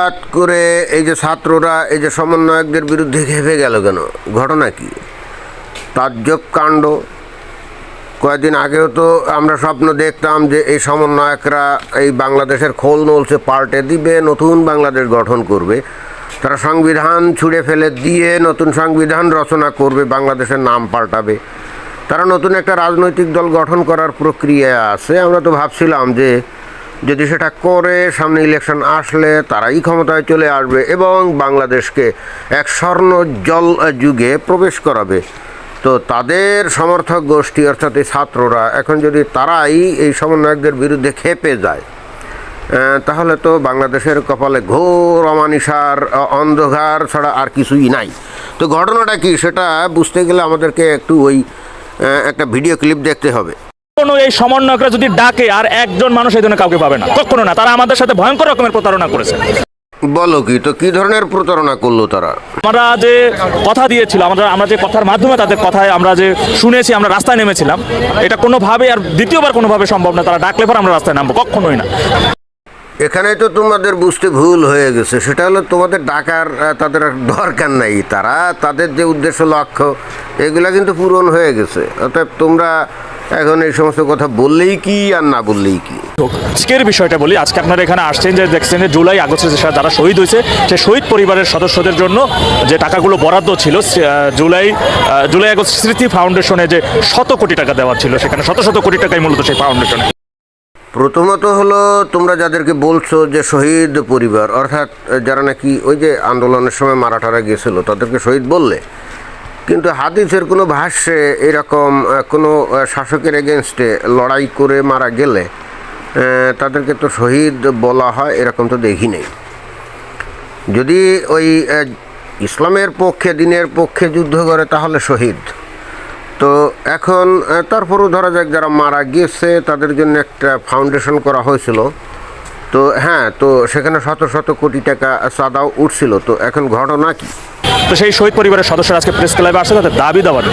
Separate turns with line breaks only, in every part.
হঠাৎ করে এই যে ছাত্ররা, এই যে সমন্বয়কদের বিরুদ্ধে খেপে গেল কেন? ঘটনা কি? তাজ্জব কাণ্ড। কয়েকদিন আগেও তো আমরা স্বপ্ন দেখতাম যে এই সমন্বয়করা এই বাংলাদেশের খোল নলসে পাল্টে দিবে, নতুন বাংলাদেশ গঠন করবে। তারা সংবিধান ছুঁড়ে ফেলে দিয়ে নতুন সংবিধান রচনা করবে, বাংলাদেশের নাম পাল্টাবে। তারা নতুন একটা রাজনৈতিক দল গঠন করার প্রক্রিয়া আছে। আমরা তো ভাবছিলাম যে যদি সেটা করে সামনে ইলেকশন আসলে তারাই ক্ষমতায় চলে আসবে এবং বাংলাদেশকে এক স্বর্ণ জল যুগে প্রবেশ করাবে। তো তাদের সমর্থক গোষ্ঠী অর্থাৎ এই ছাত্ররা এখন যদি তারাই এই সমন্বয়কদের বিরুদ্ধে খেপে যায় তাহলে তো বাংলাদেশের কপালে ঘোর অমানিসার অন্ধকার ছাড়া আর কিছুই নাই। তো ঘটনাটা কি সেটা বুঝতে গেলে আমাদেরকে একটু ওই একটা ভিডিও ক্লিপ দেখতে হবে।
কোনো এই সমন্বয়করা যদি ডাকে আর একজন মানুষ এই ধরনের কাউকে পাবে না? কখনো না। তারা আমাদের সাথে ভয়ঙ্কর রকমের প্রতারণা করেছে।
বলো কি? তো কি ধরনের প্রতারণা করল তারা?
আমরা যে কথা দিয়েছিল আমরা আমরা যে কথার মাধ্যমে তাদের কথায় আমরা যে শুনেছি আমরা রাস্তায় নেমেছিলাম এটা কোনোভাবে আর দ্বিতীয়বার কোনোভাবে সম্ভব না। তারা ডাকলে পর আমরা রাস্তায় নামবো কখনোই না।
এখানে তো তোমাদের বুঝতে ভুল হয়ে গেছে। সেটা হলো তোমাদের ডাকার তাদের দরকার নাই। তারা তাদের যে উদ্দেশ্য লক্ষ্য এগুলা কিন্তু পূরণ হয়ে গেছে। অর্থাৎ তোমরা এখন এই সমস্ত কথা বললেই কি আর না বললেই কি?
আজকের বিষয়টা বলি আজকে আপনারা এখানে আসছেন যে দেখছেন যে জুলাই আগস্টে যারা শহীদ হয়েছে সেই শহীদ পরিবারের সদস্যদের জন্য যে টাকাগুলো বরাদ্দ ছিল জুলাই জুলাই আগস্ট স্মৃতি ফাউন্ডেশনে যে শত কোটি টাকা দেওয়া ছিল সেখানে শত শত কোটি টাকাই মূলত সেই ফাউন্ডেশনে।
প্রথমত হলো তোমরা যাদেরকে বলছো যে শহীদ পরিবার অর্থাৎ যারা নাকি ওই যে আন্দোলনের সময় মারা টারা গিয়েছিল তাদেরকে শহীদ বললে? কিন্তু হাদিসের কোনো ভাষ্যে এরকম কোনো শাসকের এগেনস্টে লড়াই করে মারা গেলে তাদেরকে তো শহীদ বলা হয়, এরকম তো দেখি নেই। যদি ওই ইসলামের পক্ষে, দিনের পক্ষে যুদ্ধ করে, তাহলে শহীদ। তো এখন তারপরও ধরা যাক যারা মারা গিয়েছে, তাদের জন্য একটা ফাউন্ডেশন করা হয়েছিল। তো হ্যাঁ তো সেখানে শত শত কোটি টাকা চাঁদাও উঠছিল। তো এখন ঘটনা কি?
তো সেই শহীদ পরিবারের সদস্যরা আজকে প্রেস ক্লাবে আসছে তাদের দাবি দেওয়ার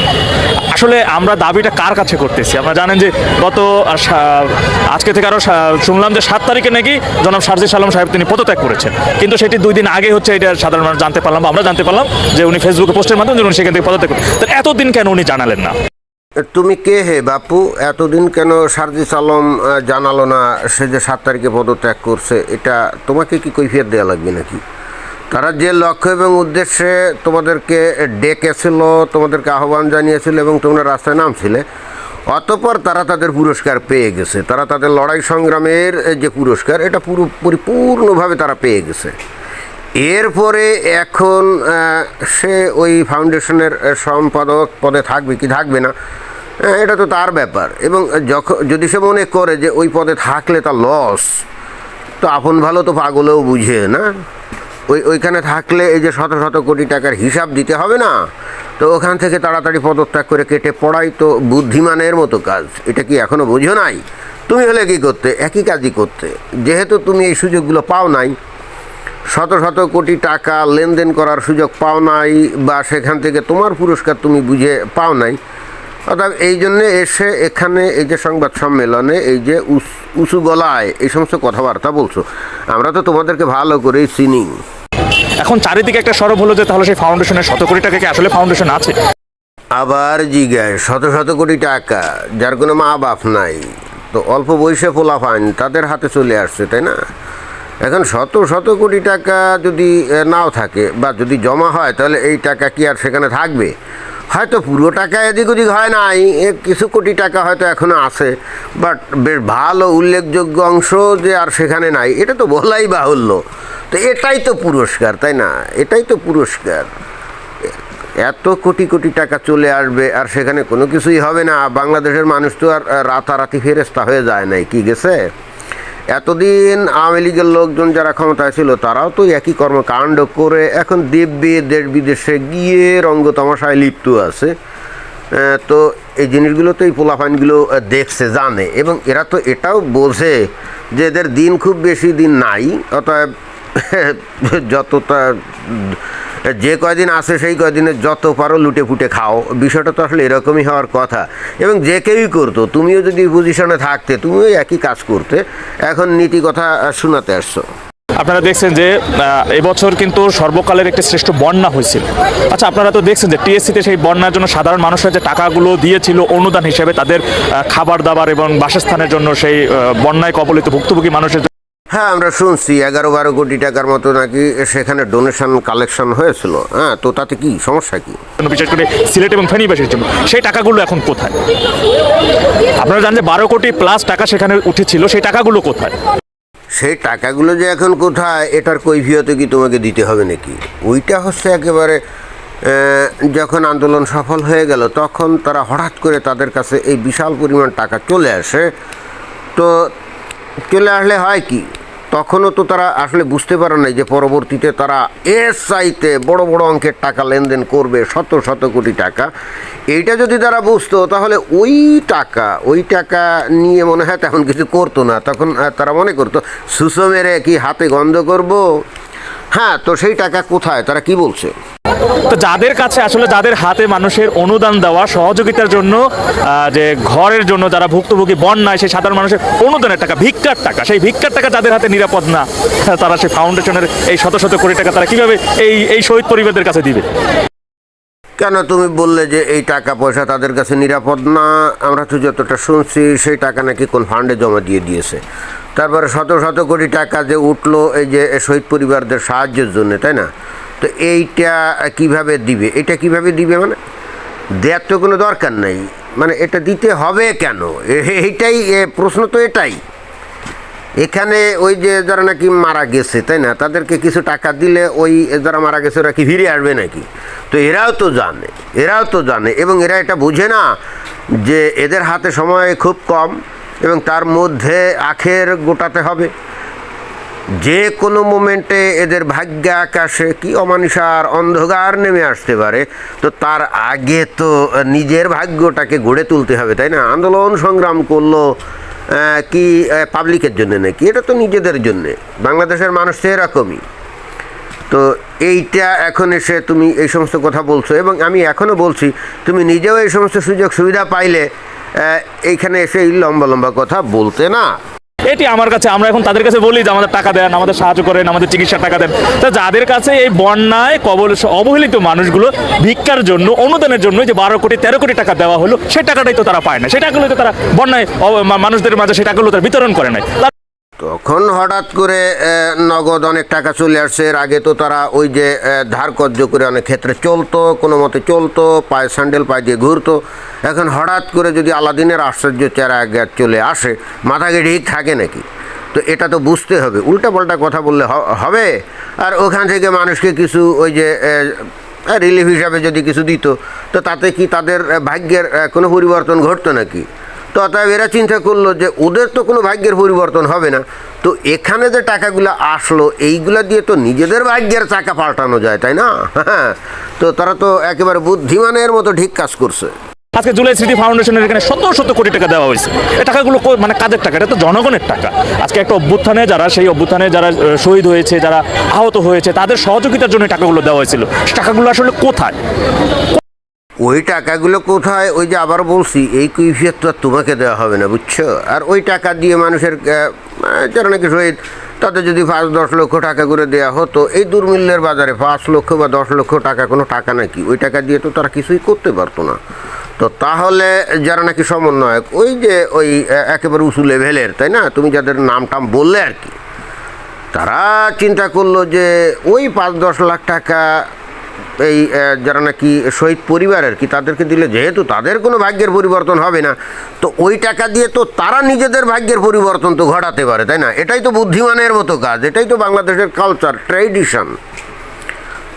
আসলে আমরা দাবিটা কার কাছে করতেছি? আপনারা জানেন যে গত আজকে থেকে আরও শুনলাম যে সাত তারিখে নাকি জনাব সারজি সালাম সাহেব তিনি পদত্যাগ করেছেন। কিন্তু সেটি দুই দিন আগে হচ্ছে এটা সাধারণ মানুষ জানতে পারলাম আমরা জানতে পারলাম যে উনি ফেসবুকে পোস্টের মাধ্যমে উনি সেখান থেকে পদত্যাগ করেন তো এতদিন কেন উনি জানালেন না?
তুমি কে হে বাপু? এতদিন কেন সারজিস আলম আহ, জানালো না সে যে সাত তারিখে পদত্যাগ করছে? এটা তোমাকে কি কৈফিয়ত দেওয়া লাগবে নাকি? তারা যে লক্ষ্য এবং উদ্দেশ্যে তোমাদেরকে ডেকেছিল, তোমাদেরকে আহ্বান জানিয়েছিল এবং তোমরা রাস্তায় নামছিলে, অতপর তারা তাদের পুরস্কার পেয়ে গেছে। তারা তাদের লড়াই সংগ্রামের যে পুরস্কার, এটা পুরো পরিপূর্ণভাবে তারা পেয়ে গেছে। এরপরে এখন সে ওই ফাউন্ডেশনের সম্পাদক পদে থাকবে কি থাকবে না এটা তো তার ব্যাপার। এবং যখন যদি সে মনে করে যে ওই পদে থাকলে তার লস তো আপন ভালো তো পাগলেও বুঝে, না? ওই ওইখানে থাকলে এই যে শত শত কোটি টাকার হিসাব দিতে হবে না? তো ওখান থেকে তাড়াতাড়ি পদত্যাগ করে কেটে পড়াই তো বুদ্ধিমানের মতো কাজ। এটা কি এখনও বোঝো নাই? তুমি হলে কি করতে? একই কাজই করতে। যেহেতু তুমি এই সুযোগগুলো পাও নাই, শত শত কোটি টাকা লেনদেন করার সুযোগ পাও নাই বা সেখান থেকে তোমার পুরস্কার তুমি বুঝে পাও নাই, অর্থাৎ এই জন্যে এসে এখানে এই যে সংবাদ সম্মেলনে এই যে উঁচু গলায় এই সমস্ত কথাবার্তা বলছো, আমরা তো তোমাদেরকে ভালো করেই চিনি।
এখন চারিদিকে একটা সরব হলো যে তাহলে সেই ফাউন্ডেশনের শত কোটি টাকা কি আসলে ফাউন্ডেশন আছে?
আবার জিগায় শত শত কোটি টাকা, যার কোনো মা বাপ নাই, তো অল্প বয়সে পোলা পান তাদের হাতে চলে আসছে, তাই না? এখন শত শত কোটি টাকা যদি নাও থাকে, বা যদি জমা হয়, তাহলে এই টাকা কি আর সেখানে থাকবে? হয়তো পুরো টাকা এদিক ওদিক হয় নাই কিছু কোটি টাকা হয়তো এখনও আছে বাট বেশ ভালো উল্লেখযোগ্য অংশ যে আর সেখানে নাই, এটা তো বলাই বাহুল্য। তো এটাই তো পুরস্কার তাই না? এটাই তো পুরস্কার। এত কোটি কোটি টাকা চলে আসবে আর সেখানে কোনো কিছুই হবে না। বাংলাদেশের মানুষ তো আর রাতারাতি ফেরেস্তা হয়ে যায় নাই কি গেছে? এতদিন আওয়ামী লীগের লোকজন যারা ক্ষমতায় ছিল তারাও তো একই কর্মকাণ্ড করে এখন দেব্যে দেশ বিদেশে গিয়ে রঙ্গতামাশায় লিপ্ত আছে। তো এই জিনিসগুলো তো এই পোলাপানগুলো আহ, দেখছে জানে। এবং এরা তো এটাও বোঝে যে এদের দিন খুব বেশি দিন নাই অতএব যতটা, যে কয়দিন আসে সেই কয়দিনে যত পারো লুটে ফুটে খাও। বিষয়টা তো আসলে এরকমই হওয়ার কথা। এবং যে কেউই করতো, তুমিও যদি পজিশনে থাকতে, তুমিও একই কাজ করতে, এখন নীতি কথা শোনাতে আসছো।
আপনারা দেখছেন যে এবছর কিন্তু সর্বকালের একটি শ্রেষ্ঠ বন্যা হয়েছিল। আচ্ছা আপনারা তো দেখছেন যে টিএসসিতে সেই বন্যার জন্য সাধারণ মানুষরা যে টাকাগুলো দিয়েছিল অনুদান হিসেবে তাদের খাবার দাবার এবং বাসস্থানের জন্য সেই বন্যায় কবলিত ভুক্তভোগী মানুষের
হ্যাঁ আমরা শুনছি এগারো বারো কোটি টাকার মতো নাকি সেখানে ডোনেশন কালেকশন হয়েছিল। হ্যাঁ তো তাতে কি সমস্যা কি?
বিশেষ করে সিলেট এবং ফেনীবাসীর জন্য। সেই টাকাগুলো এখন কোথায়? আপনারা জানেন যে বারো কোটি প্লাস টাকা সেখানে উঠেছিল সেই টাকাগুলো কোথায়?
সেই টাকাগুলো যে এখন কোথায় এটার কৈফিয়ত কি তোমাকে দিতে হবে নাকি? ওইটা হচ্ছে একেবারে যখন আন্দোলন সফল হয়ে গেল তখন তারা হঠাৎ করে তাদের কাছে এই বিশাল পরিমাণ টাকা চলে আসে। তো চলে আসলে হয় কি? তখনও তো তারা আসলে বুঝতে পারে নাই যে পরবর্তীতে তারা এর চাইতে বড় বড় অঙ্কের টাকা লেনদেন করবে, শত শত কোটি টাকা। এইটা যদি তারা বুঝতো, তাহলে ওই টাকা ওই টাকা নিয়ে মনে হয় তেমন কিছু করতো না। তখন তারা মনে করতো সুসো কি হাতে গন্ধ করব? হ্যাঁ তো সেই টাকা কোথায়? তারা কি বলছে?
তো যাদের কাছে আসলে যাদের হাতে মানুষের অনুদান দেওয়া, সহযোগিতার জন্য যে ঘরের জন্য যারা ভুক্তভোগী, বন্যায় সেই সাধারণ মানুষের অনুদানের টাকা, ভিক্ষার টাকা, সেই ভিক্ষার টাকা যাদের হাতে নিরাপদ না, তারা সেই ফাউন্ডেশনের এই শত শত কোটি টাকা তারা কীভাবে এই এই শহীদ পরিবারদের কাছে দিবে?
কেন তুমি বললে যে এই টাকা পয়সা তাদের কাছে নিরাপদ না? আমরা তো যতটা শুনছি, সেই টাকা নাকি কোন ফান্ডে জমা দিয়ে দিয়েছে। তারপরে শত শত কোটি টাকা যে উঠল এই যে শহীদ পরিবারদের সাহায্যের জন্য, তাই না? তো এইটা কীভাবে দিবে? এটা কীভাবে দিবে মানে? দেওয়ার তো কোনো দরকার নেই। মানে এটা দিতে হবে কেন? এইটাই প্রশ্ন তো এটাই। এখানে ওই যে যারা নাকি মারা গেছে, তাই না? তাদেরকে কিছু টাকা দিলে ওই যারা মারা গেছে, ওরা কি ফিরে আসবে নাকি? তো এরাও তো জানে, এরাও তো জানে এবং এরা এটা বুঝে না যে এদের হাতে সময় খুব কম এবং তার মধ্যে আখের গোটাতে হবে। যে কোনো মোমেন্টে এদের ভাগ্য, আকাশে কি অমানিসার অন্ধকার নেমে আসতে পারে, তো তার আগে তো নিজের ভাগ্যটাকে গড়ে তুলতে হবে, তাই না? আন্দোলন সংগ্রাম করল কি পাবলিকের জন্য নাকি? এটা তো নিজেদের জন্যে। বাংলাদেশের মানুষ তো এরকমই। তো এইটা এখন এসে তুমি এই সমস্ত কথা বলছো, এবং আমি এখনও বলছি, তুমি নিজেও এই সমস্ত সুযোগ সুবিধা পাইলে এইখানে এসে লম্বা লম্বা কথা বলতে না।
এটি আমার কাছে, আমরা এখন তাদের কাছে বলি যে আমাদের টাকা দেন, আমাদের সাহায্য করেন, আমাদের চিকিৎসার টাকা দেন। তা যাদের কাছে এই বন্যায় কবল অবহেলিত মানুষগুলো ভিক্ষার জন্য, অনুদানের জন্য যে বারো কোটি, তেরো কোটি টাকা দেওয়া হলো, সে টাকাটাই তো তারা পায় না। সেই টাকাগুলো তো তারা বন্যায় মানুষদের মাঝে সেই টাকাগুলো তারা বিতরণ করে তা-
তখন হঠাৎ করে নগদ অনেক টাকা চলে আসছে? এর আগে তো তারা ওই যে ধার কর্য করে অনেক ক্ষেত্রে চলতো, কোনো মতে চলতো, পায়ে স্যান্ডেল, পায়ে দিয়ে ঘুরতো। এখন হঠাৎ করে যদি আলাদিনের আশ্চর্য চেহারা চলে আসে মাথাকে ঠিক থাকে নাকি? তো এটা তো বুঝতে হবে। উল্টাপাল্টা কথা বললে হবে। আর ওখান থেকে মানুষকে কিছু ওই যে রিলিফ হিসাবে যদি কিছু দিত, তো তাতে কি তাদের ভাগ্যের কোনো পরিবর্তন ঘটতো নাকি? তো অতএব এরা চিন্তা করল যে ওদের তো কোনো ভাগ্যের পরিবর্তন হবে না। তো এখানে যে টাকাগুলো আসলো, এইগুলা দিয়ে তো নিজেদের ভাগ্যের চাকা পাল্টানো যায়, তাই না? হ্যাঁ। তো তারা তো একেবারে বুদ্ধিমানের মতো ঠিক কাজ করছে।
আজকে জুলাই স্মৃতি ফাউন্ডেশনের এখানে শত শত কোটি টাকা দেওয়া হয়েছে। এই টাকাগুলো মানে কাদের টাকা? এটা তো জনগণের টাকা। আজকে একটা অভ্যুত্থানে যারা, সেই অভ্যুত্থানে যারা শহীদ হয়েছে, যারা আহত হয়েছে, তাদের সহযোগিতার জন্য টাকাগুলো দেওয়া হয়েছিল। টাকাগুলো আসলে কোথায়?
ওই টাকাগুলো কোথায়? ওই যে আবার বলছি, এই কৈফিয়ত তো আর তোমাকে দেওয়া হবে না, বুঝছ? আর ওই টাকা দিয়ে মানুষের যারা নাকি শহীদ, তাদের যদি পাঁচ, দশ লক্ষ টাকা করে দেওয়া হতো, এই দুর্মূল্যের বাজারে পাঁচ লক্ষ বা দশ লক্ষ টাকা কোনো টাকা নাকি? ওই টাকা দিয়ে তো তারা কিছুই করতে পারতো না। তো তাহলে যারা নাকি সমন্বয়ক, ওই যে ওই একেবারে উঁচু লেভেলের, তাই না? তুমি যাদের নাম টাম বললে আর কি। তারা চিন্তা করল যে ওই পাঁচ, দশ লাখ টাকা এই যারা নাকি শহীদ পরিবার আর কি তাদেরকে দিলে? যেহেতু তাদের কোনো ভাগ্যের পরিবর্তন হবে না, তো ওই টাকা দিয়ে তো তারা নিজেদের ভাগ্যের পরিবর্তন তো ঘটাতে পারে, তাই না? এটাই তো বুদ্ধিমানের মতো কাজ, এটাই তো বাংলাদেশের কালচার ট্র্যাডিশন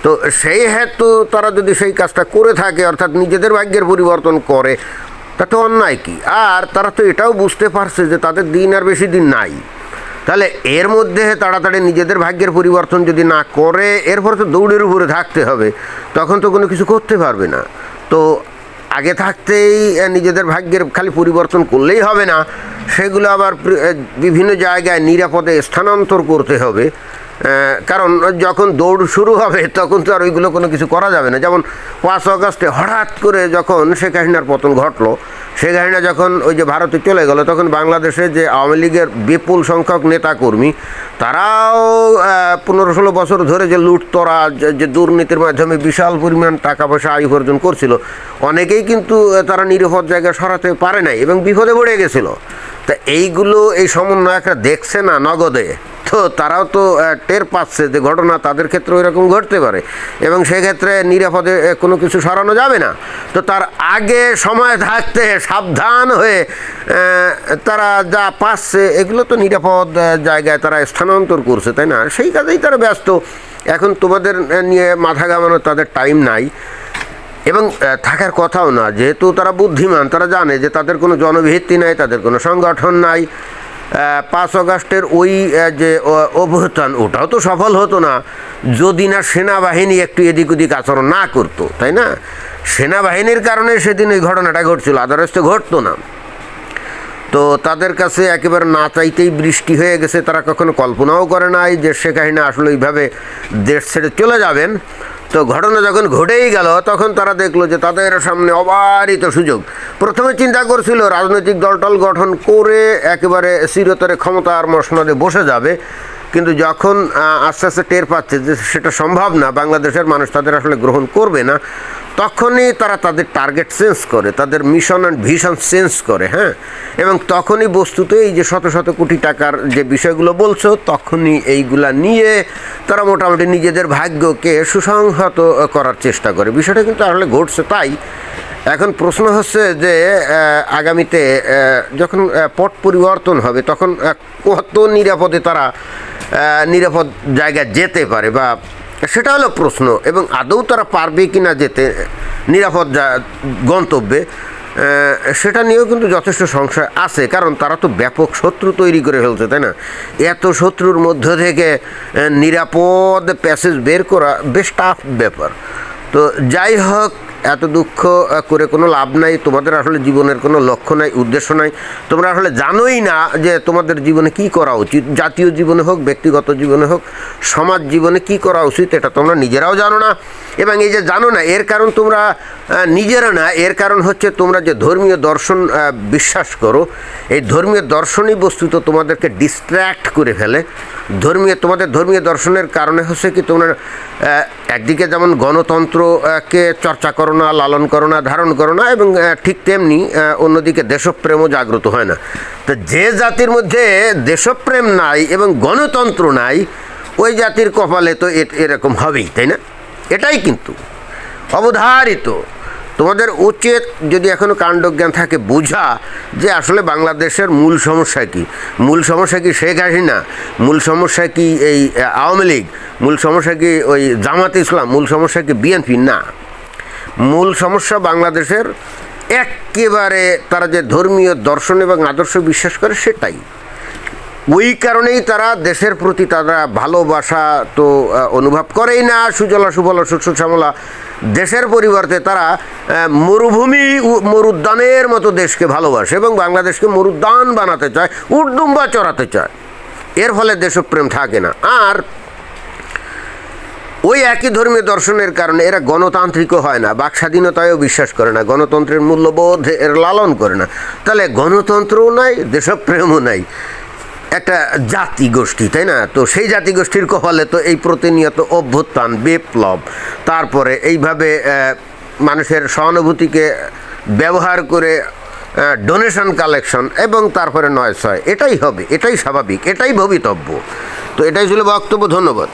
তো সেই হেতু তারা যদি সেই কাজটা করে থাকে, অর্থাৎ নিজেদের ভাগ্যের পরিবর্তন করে, তা তো অন্যায় কি? আর তারা তো এটাও বুঝতে পারছে যে তাদের দিন আর বেশি দিন নাই। তাহলে এর মধ্যে তাড়াতাড়ি নিজেদের ভাগ্যের পরিবর্তন যদি না করে, এরপর তো দৌড়ের উপরে থাকতে হবে। তখন তো কোনো কিছু করতে পারবে না। তো আগে থাকতেই নিজেদের ভাগ্যের খালি পরিবর্তন করলেই হবে না। সেগুলো আবার বিভিন্ন জায়গায় নিরাপদে স্থানান্তর করতে হবে। কারণ যখন দৌড় শুরু হবে, তখন তো আর ওইগুলো কোনো কিছু করা যাবে না। যেমন পাঁচ আগস্টে হঠাৎ করে যখন শেখ হাসিনার পতন ঘটলো, শেখ হাসিনা যখন ওই যে ভারতে চলে গেল, তখন বাংলাদেশে যে আওয়ামী লীগের বিপুল সংখ্যক নেতাকর্মী, তারাও পনেরো ষোলো বছর ধরে যে লুটতরা, যে- যে দুর্নীতির মাধ্যমে বিশাল পরিমাণ টাকা পয়সা আয় উপার্জন করছিল, অনেকেই কিন্তু তারা নিরাপদ জায়গায় সরাতে পারে নাই এবং বিপদে পড়ে গেছিল। তা এইগুলো এই সমন্বয়করা দেখছে না নগদে? তো তারাও তো টের পাচ্ছে যে ঘটনা তাদের ক্ষেত্রে এরকম ঘটতে পারে। এবং সেক্ষেত্রে নিরাপদে কোনো কিছু সরানো যাবে না। তো তার আগে সময় থাকতে সাবধান হয়ে তারা যা পাচ্ছে এগুলো তো নিরাপদ জায়গায় তারা স্থানান্তর করছে, তাই না? সেই কাজেই তারা ব্যস্ত। এখন তোমাদের নিয়ে মাথা ঘামানোর তাদের টাইম নাই। এবং থাকার কথাও না, যেহেতু তারা বুদ্ধিমান, তারা জানে যে তাদের কোনো জনভিত্তি নাই, তাদের কোনো সংগঠন নাই। পাঁচ আগস্টের ওই যে অভ্যুত্থান, ওটাও তো সফল হতো না। যদি না সেনাবাহিনী একটু এদিক ওদিক আচরণ না করতো, তাই না? সেনাবাহিনীর কারণে সেদিন ওই ঘটনাটা ঘটছিল আদারস তো ঘটতো না। তো তাদের কাছে একেবারে না চাইতেই বৃষ্টি হয়ে গেছে, তারা কখনো কল্পনাও করে নাই যে শেখ হাসিনা আসলে ওইভাবে দেশ ছেড়ে চলে যাবেন। তো ঘটনা যখন ঘটেই গেল, তখন তারা দেখল যে তাদের সামনে অবারিত সুযোগ। প্রথমে চিন্তা করছিল, রাজনৈতিক দলটল গঠন করে একেবারে চিরতরে ক্ষমতার মসনদে বসে যাবে। কিন্তু যখন আস্তে আস্তে টের পাচ্ছে যে সেটা সম্ভব না, বাংলাদেশের মানুষ তাদের আসলে গ্রহণ করবে না তখনই তারা তাদের টার্গেট চেঞ্জ করে, তাদের মিশন অ্যান্ড ভিশন চেঞ্জ করে হ্যাঁ? এবং তখনই বস্তুতে এই যে শত শত কোটি টাকার যে বিষয়গুলো বলছো, তখনই এইগুলা নিয়ে তারা মোটামুটি নিজেদের ভাগ্যকে সুসংহত করার চেষ্টা করে। বিষয়টা কিন্তু আসলে ঘটছে তাই। এখন প্রশ্ন হচ্ছে যে আগামীতে যখন পট পরিবর্তন হবে, তখন কত নিরাপদে তারা নিরাপদ জায়গায় যেতে পারে বা সেটা হলো প্রশ্ন, এবং আদৌ তারা পারবে কি না যেতে নিরাপদ গন্তব্যে সেটা নিয়েও কিন্তু যথেষ্ট সংশয় আছে, কারণ তারা তো ব্যাপক শত্রু তৈরি করে ফেলছে, তাই না? এত শত্রুর মধ্য থেকে নিরাপদ প্যাসেজ বের করা বেশ টাফ ব্যাপার। তো যাই হোক এত দুঃখ করে কোনো লাভ নাই, তোমাদের আসলে জীবনের কোনো লক্ষ্য নাই, উদ্দেশ্য নাই। তোমরা আসলে জানোই না যে তোমাদের জীবনে কি করা উচিত, জাতীয় জীবনে হোক, ব্যক্তিগত জীবনে হোক, সমাজ জীবনে কি করা উচিত, এটা তোমরা নিজেরাও জানো না। এবং এই যে জানো না, এর কারণ তোমরা নিজেরা না, এর কারণ হচ্ছে তোমরা যে ধর্মীয় দর্শন বিশ্বাস করো, এই ধর্মীয় দর্শনই বস্তুত তোমাদেরকে ডিস্ট্র্যাক্ট করে ফেলে। ধর্মীয়, তোমাদের ধর্মীয় দর্শনের কারণে হচ্ছে কি তোমরা একদিকে যেমন গণতন্ত্রকে চর্চা করো না, লালন করো না, ধারণ করো না, এবং ঠিক তেমনি অন্যদিকে দেশপ্রেমও জাগ্রত হয় না। তো যে জাতির মধ্যে দেশপ্রেম নাই এবং গণতন্ত্র নাই, ওই জাতির কপালে তো এরকম হবেই, তাই না? এটাই কিন্তু অবধারিত। তোমাদের উচিত যদি এখনও কাণ্ডজ্ঞান থাকে, বোঝা যে আসলে বাংলাদেশের মূল সমস্যা কি। মূল সমস্যা কি শেখ হাসিনা? মূল সমস্যা কি এই আওয়ামী লীগ? মূল সমস্যা কি ওই জামাত ইসলাম? মূল সমস্যা কি বিএনপি? না। মূল সমস্যা বাংলাদেশের একেবারে তারা যে ধর্মীয় দর্শন এবং আদর্শ বিশ্বাস করে সেটাই। ওই কারণেই তারা দেশের প্রতি তারা ভালোবাসা তো অনুভব করেই না সুজলা সুফলা শস্য শ্যামলা। দেশের পরিবর্তে তারা মরুভূমি মরুদ্যানের মতো দেশকে ভালোবাসে এবং বাংলাদেশকে মরুদ্যান বানাতে চায় উর্দুম্বা চড়াতে চায়। এর ফলে দেশপ্রেম থাকে না। আর ওই একই ধর্মীয় দর্শনের কারণে এরা গণতান্ত্রিকও হয় না বাক স্বাধীনতায়ও বিশ্বাস করে না, গণতন্ত্রের মূল্যবোধ এর লালন করে না। তাহলে গণতন্ত্রও নাই, দেশপ্রেমও নাই। একটা জাতি গোষ্ঠী, তাই না? তো সেই জাতি গোষ্ঠীর কপালে তো এই প্রতিনিয়ত অভ্যুত্থান, বিপ্লব। তারপরে এইভাবে মানুষের সহানুভূতিকে ব্যবহার করে ডোনেশন কালেকশন এবং তারপরে নয় ছয়। এটাই হবে, এটাই স্বাভাবিক, এটাই ভবিতব্য। তো এটাই ছিল বক্তব্য, ধন্যবাদ।